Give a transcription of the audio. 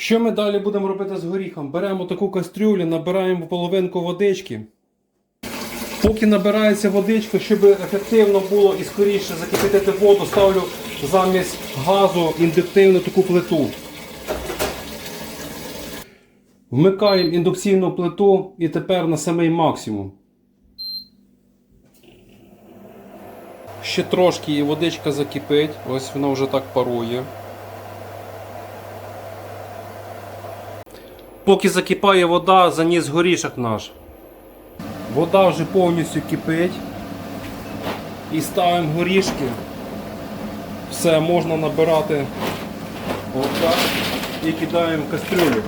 Що ми далі будемо робити з горіхом? Беремо таку кастрюлю, набираємо половинку водички. Поки набирається водичка, щоб ефективно було і скоріше закипятити воду, ставлю замість газу індуктивну таку плиту. Вмикаємо індукційну плиту і тепер на самий максимум. Ще трошки і водичка закипить, ось вона вже так парує. Поки закипає вода, заніс горішок наш. Вода вже повністю кипить. І ставимо горішки. Все можна набирати отак і кидаємо в кастрюлю.